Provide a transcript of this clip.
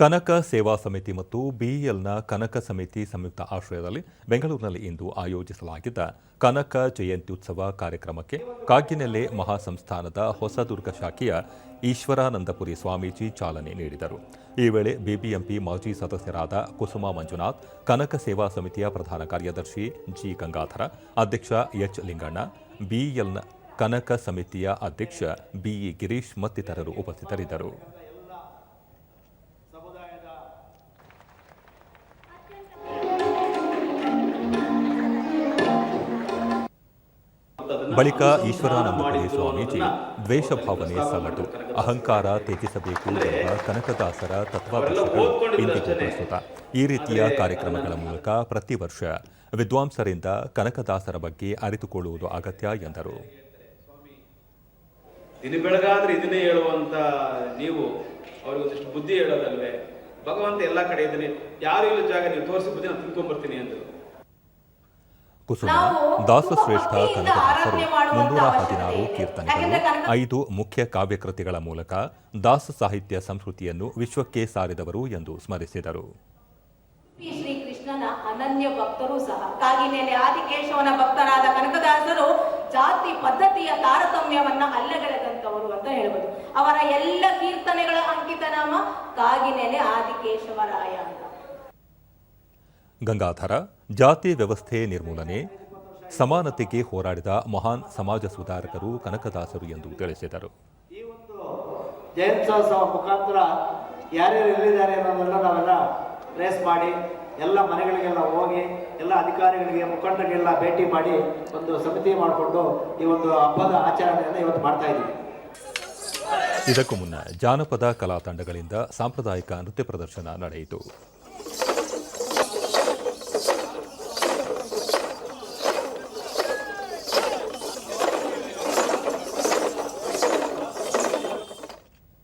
ಕನಕ ಸೇವಾ ಸಮಿತಿ ಮತ್ತು ಬಿಇಎಲ್ನ ಕನಕ ಸಮಿತಿ ಸಂಯುಕ್ತ ಆಶ್ರಯದಲ್ಲಿ ಬೆಂಗಳೂರಿನಲ್ಲಿ ಇಂದು ಆಯೋಜಿಸಲಾಗಿದ್ದ ಕನಕ ಜಯಂತ್ಯುತ್ಸವ ಕಾರ್ಯಕ್ರಮಕ್ಕೆ ಕಾಗಿನೆಲೆ ಮಹಾಸಂಸ್ಥಾನದ ಹೊಸದುರ್ಗ ಶಾಖೆಯ ಈಶ್ವರಾನಂದಪುರಿ ಸ್ವಾಮೀಜಿ ಚಾಲನೆ ನೀಡಿದರು. ಈ ವೇಳೆ ಬಿಬಿಎಂಪಿ ಮಾಜಿ ಸದಸ್ಯರಾದ ಕುಸುಮ ಮಂಜುನಾಥ್, ಕನಕ ಸೇವಾ ಸಮಿತಿಯ ಪ್ರಧಾನ ಕಾರ್ಯದರ್ಶಿ ಜಿ ಗಂಗಾಧರ, ಅಧ್ಯಕ್ಷ ಎಚ್ ಲಿಂಗಣ್ಣ, ಬಿಇಎಲ್ನ ಕನಕ ಸಮಿತಿಯ ಅಧ್ಯಕ್ಷ ಬಿಇ ಗಿರೀಶ್ ಮತ್ತಿತರರು ಉಪಸ್ಥಿತರಿದ್ದರು. ಬಳಿಕ ಈಶ್ವರಾನಂದಪುರಿ ಸ್ವಾಮೀಜಿ ದ್ವೇಷ ಭಾವನೆ ಸಲ್ಲದು. ಅಹಂಕಾರ ತ್ಯಜಿಸಬೇಕು ಎಂಬ ಕನಕದಾಸರ ತತ್ವಾದರ್ಶಗಳು ಇಂದಿಗೂ ಪ್ರಸ್ತುತ. ಈ ರೀತಿಯ ಕಾರ್ಯಕ್ರಮಗಳ ಮೂಲಕ ಪ್ರತಿ ವರ್ಷ ವಿದ್ವಾಂಸರಿಂದ ಕನಕದಾಸರ ಬಗ್ಗೆ ಅರಿತುಕೊಳ್ಳುವುದು ಅಗತ್ಯ ಎಂದರು. ದಿನ ಬೆಳಗಾದ್ರೆ ಇದನ್ನೇ ಹೇಳುವಂತ ನೀವು ಅವ್ರಿಗೆ ಒಂದಿಷ್ಟು ಬುದ್ಧಿ ಹೇಳೋದಲ್ವೇ? ಭಗವಂತ ಎಲ್ಲ ಕಡೆ ಇದ್ದೀನಿ ಯಾರು ಇಲ್ಲ ಜಾಗ ನೀವು ತೋರಿಸಿ ಬುದ್ಧಿ ನಾನು ತಿಳ್ಕೊಂಡ್ಬರ್ತೀನಿ ಅಂದರು. ಕುಸುಮ ದಾಸ ದಾಸಶ್ರೇಷ್ಠ ಕನಕದಾಸರು ಮುನ್ನೂರ ಹದಿನಾರು ಕೀರ್ತನೆಗಳು ಐದು ಮುಖ್ಯ ಕಾವ್ಯಕೃತಿಗಳ ಮೂಲಕ ದಾಸ ಸಾಹಿತ್ಯ ಸಂಸ್ಕೃತಿಯನ್ನು ವಿಶ್ವಕ್ಕೆ ಸಾರಿದವರು ಎಂದು ಸ್ಮರಿಸಿದರು. ಈ ಶ್ರೀ ಕೃಷ್ಣನ ಅನನ್ಯ ಭಕ್ತರು ಸಹ ಕಾಗಿನೆಲೆ ಆದಿಕೇಶವನ ಭಕ್ತರಾದ ಕನಕದಾಸರು ಜಾತಿ ಪದ್ಧತಿಯ ತಾರತಮ್ಯವನ್ನ ಅಲ್ಲಗಳೆದಂತವರು ಅಂತ ಹೇಳ್ಬೋದು. ಅವರ ಎಲ್ಲ ಕೀರ್ತನೆಗಳ ಅಂಕಿತ ನಾಮ ಕಾಗಿನೆಲೆ ಆದಿಕೇಶವರಾಯ ಅಂತ. ಗಂಗಾಧರ ಜಾತಿ ವ್ಯವಸ್ಥೆ ನಿರ್ಮೂಲನೆ ಸಮಾನತೆಗೆ ಹೋರಾಡಿದ ಮಹಾನ್ ಸಮಾಜ ಸುಧಾರಕರು ಕನಕದಾಸರು ಎಂದು ತಿಳಿಸಿದರು. ಈ ಒಂದು ಜಯಂತ್ಯೋತ್ಸವ ಮುಖಾಂತರ ಯಾರ್ಯಾರು ಎಲ್ಲಿದ್ದಾರೆ ಅನ್ನೋದನ್ನ ನಾವೆಲ್ಲ ಟ್ರೇಸ್ ಮಾಡಿ ಎಲ್ಲ ಮನೆಗಳಿಗೆಲ್ಲ ಹೋಗಿ ಎಲ್ಲ ಅಧಿಕಾರಿಗಳಿಗೆ ಮುಖಂಡರಿಗೆಲ್ಲ ಭೇಟಿ ಮಾಡಿ ಒಂದು ಸಮಿತಿ ಮಾಡಿಕೊಂಡು ಈ ಒಂದು ಹಬ್ಬದ ಆಚರಣೆಯನ್ನು ಇವತ್ತು ಮಾಡ್ತಾ ಇದ್ದೀವಿ. ಇದಕ್ಕೂ ಮುನ್ನ ಜಾನಪದ ಕಲಾ ತಂಡಗಳಿಂದ ಸಾಂಪ್ರದಾಯಿಕ ನೃತ್ಯ ಪ್ರದರ್ಶನ ನಡೆಯಿತು.